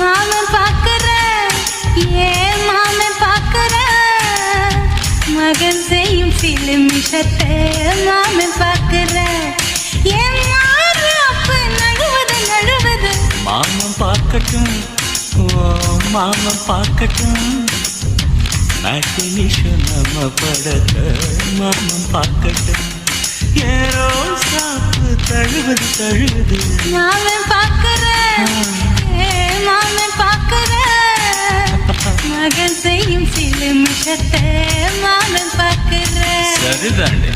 மாமன் பார்க்கற ஏன் மாமன் பார்க்கற? மகன் செய்யும் சிலுமிஷத்தை மாமன் பார்க்கற. ஏன் நழுவது நழுவது. மாமன் பார்க்கட்டும் ஓ மாமன் பார்க்கட்டும். மேட்டினிஷன் நம்ம படத்தை மாமன் பார்க்கட்டும். ஏரோ சாப்பு தழுவது தழுவது. மாமன் பார்க்கற மகன் செய்யும் சிலுமிஷத்தை மாமன் பார்க்கற சரிதாண்டே